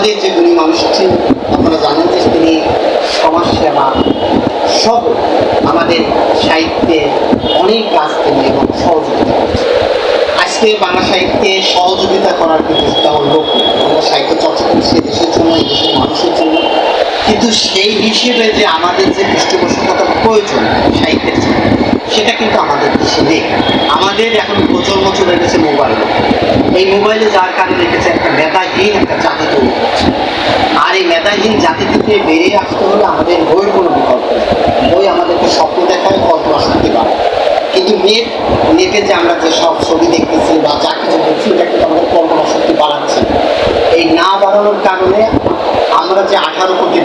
আমাদের যে গুণী মানুষটি আপনারা জানেন যে তিনি সমাজসেবা সহ আমাদের সাহিত্যে অনেক কাজ তিনি এবং সহযোগিতা করছেন। আজকে বাংলা সাহিত্যে সহযোগিতা করার কিন্তু সেটা হল আমরা সাহিত্য চর্চা করছি দেশের জন্য, এই দেশের মানুষের জন্য। কিন্তু সেই হিসেবে যে আমাদের যে পৃষ্ঠপোষকতা প্রয়োজন, সাহিত্যের সেটা কিন্তু আমাদের দেশে নেই। আমাদের এখন প্রজন্ম চলে গেছে মোবাইল এই মোবাইলে যার কারণে গেছে একটা মেধাহীন একটা জাতি তৈরি হচ্ছে। আর এই মেধাহীন জাতি থেকে বেরিয়ে আসতে হলে আমাদের বইয়ের কোনো বিকল্প বই আমাদেরকে স্বপ্ন দেখায়, কল্পনা শক্তি বাড়ায়। কিন্তু নেট নেটে যে আমরা যে সব ছবি দেখতেছি বা যা কিছু দেখছি, এটা কিন্তু আমাদের কল্পনা শক্তি বাড়াচ্ছে। এই না বাড়ানোর কারণে আমরা যে আঠারো কোটি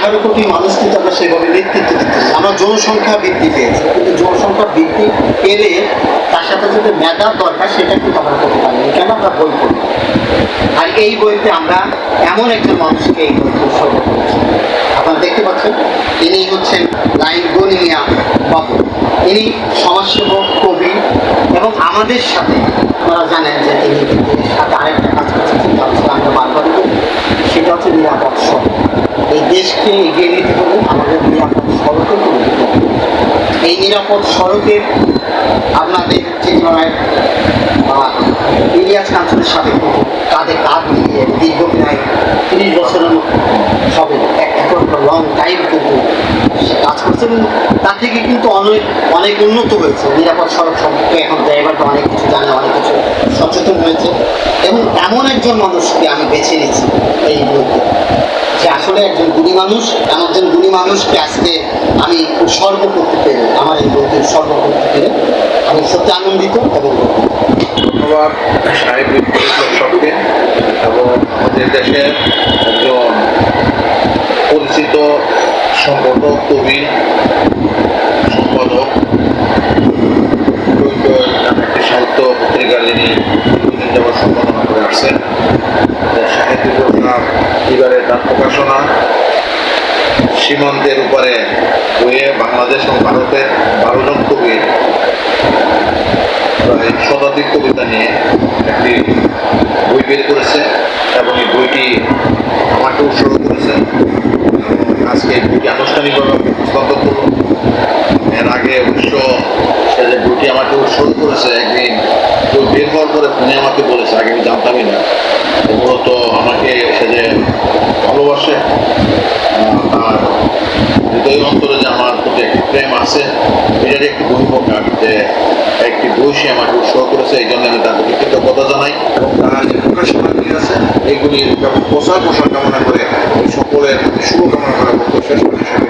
আঠারো কোটি মানুষ কিন্তু আমরা সেভাবে নেতৃত্ব দিচ্ছি আমরা জনসংখ্যা বৃদ্ধি পেয়েছি। কিন্তু জনসংখ্যা বৃদ্ধি পেলে তার সাথে যদি মেধার দরকার, সেটা কিন্তু আমরা করতে পারি। কেন আমরা বই পড়ি আর এই বইতে আমরা এমন একজন মানুষকে এই বইতে উৎসর্গ করেছি। আপনারা দেখতে পাচ্ছেন, তিনি হচ্ছেন লাইন গনিয়া বাবু। ইনি সমাজসেবক, কবি এবং আমাদের সাথে আপনারা জানেন যে তিনি সাথে আরেকটা কাজ করছেন, সেটা হচ্ছে আমরা বারবার বলি সেটা হচ্ছে নিরাপদ সড়ক এই দেশকে এগিয়ে নিতে হলে আমাদের নিরাপদ সড়কের করে এই নিরাপদ সড়কের আপনাদের চিত্রনায় ইলিয়াস কাঞ্চনের সাথে কাঁধে কাঁধ মিলিয়ে দীর্ঘ প্রায় তিরিশ বছরের হবে। একটা লং টাইম কিন্তু সে কাজ করছে। তার থেকে কিন্তু অনেক অনেক উন্নত হয়েছে। নিরাপদ সড়ক সম্পর্কে এখন ড্রাইভারটা অনেক কিছু জানে, অনেক কিছু সচেতন হয়েছে। এবং এমন একজন মানুষকে আমি বেছে নিয়েছি এই মুহূর্তে। যে আসলে একজন গুণী মানুষ, এমন একজন গুণী মানুষকে আজকে আমি উৎসর্গ করতে পেরে আমার এই বইটি উৎসর্গ করতে পেরে আমি সত্যি আনন্দিত এবং ধন্যবাদ সাহেব সবকে এবং আমাদের দেশের একজন পরিচিত সংগঠক কবি, সম্পাদক একটি সাহিত্য পত্রিকা যিনি যাবৎ সম্পাদনা করে আসছেন। সাহিত্য প্রস্তাব ডাক প্রকাশনা। সীমান্তের উপরে বইয়ে বাংলাদেশ এবং ভারতের বারো জন কবি প্রায় শতাধিক কবিতা নিয়ে একটি বই বের করেছে এবং এই বইটি আমাকে উৎসর্গ করেছে। আজকে এই বইটি আনুষ্ঠানিকভাবে হস্তান্তর করব এর আগে অবশ্য সে যে বইটি আমাকে উৎসর্গ করেছে, একদিন বই বের হওয়ার পরে ফোনে আমাকে বলেছে, আগে আমি জানতামই না। মূলত আমাকে সে যে আহ, তার হৃদয় অন্তরে যে আমার প্রতি একটি প্রেম আছে এটার একটি বহিঃপ্রকাশ যে একটি বই সে আমাকে উৎসাহ করেছে এই জন্য আমি তাদেরকে কৃতজ্ঞতা জানাই। এবং তারা যে বাকি আছে এইগুলি প্রচার প্রসার কামনা করে সকলের শুভকামনা করে বক্তব্য শেষ ধন্যবাদ